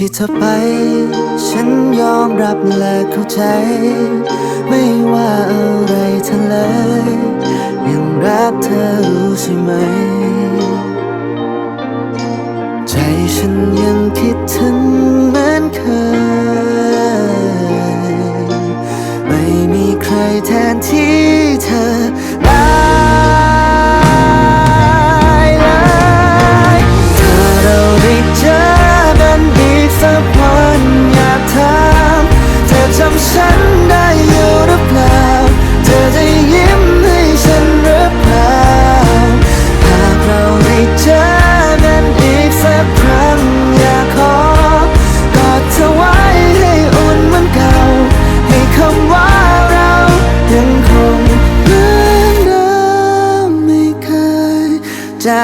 ที่เธอไป ฉันยอมรับและเข้าใจ ไม่ว่าอะไรเธอเลยยังรักเธอรู้ใช่ไหม ใจฉันยังคิดถึงเหมือนเคย ไม่มีใครแทนที่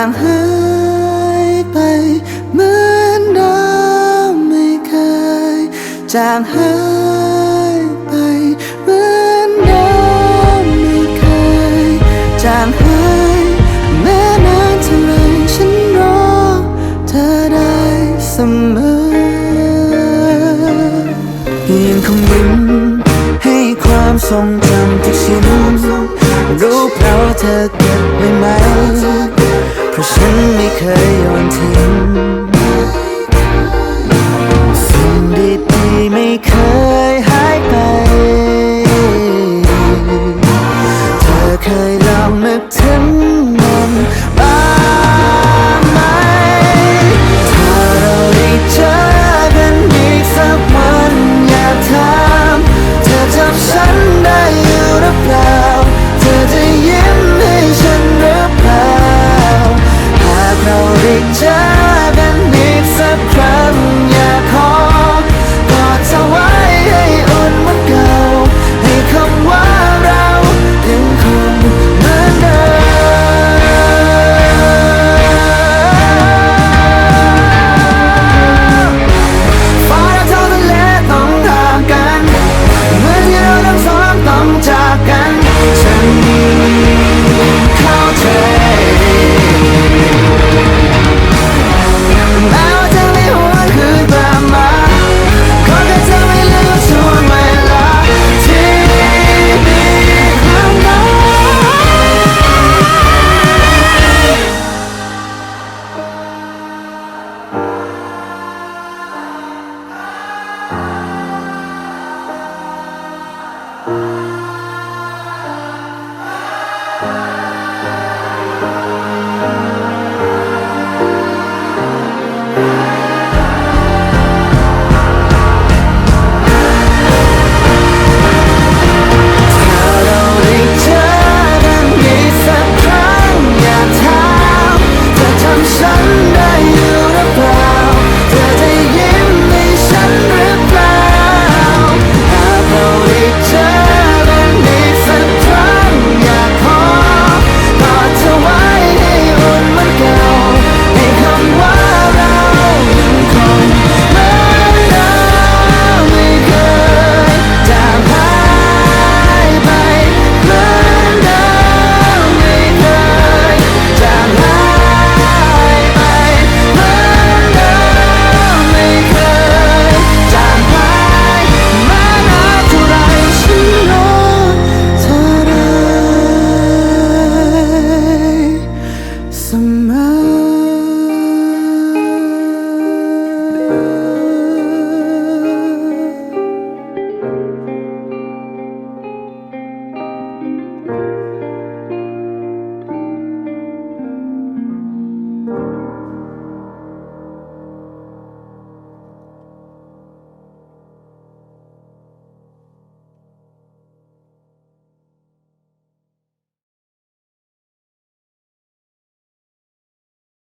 างหายไปเหมือนเดิมไม่เคย จางหายไปเหมือนเดิมไม่เคย จางหายแม้นานเท่าไรฉันรอเธอได้เสมอยังคงยิ้มให้ความทรงจำทุกชิ้นรู้เราเธอเก็บไว้ไหม เพราะฉัน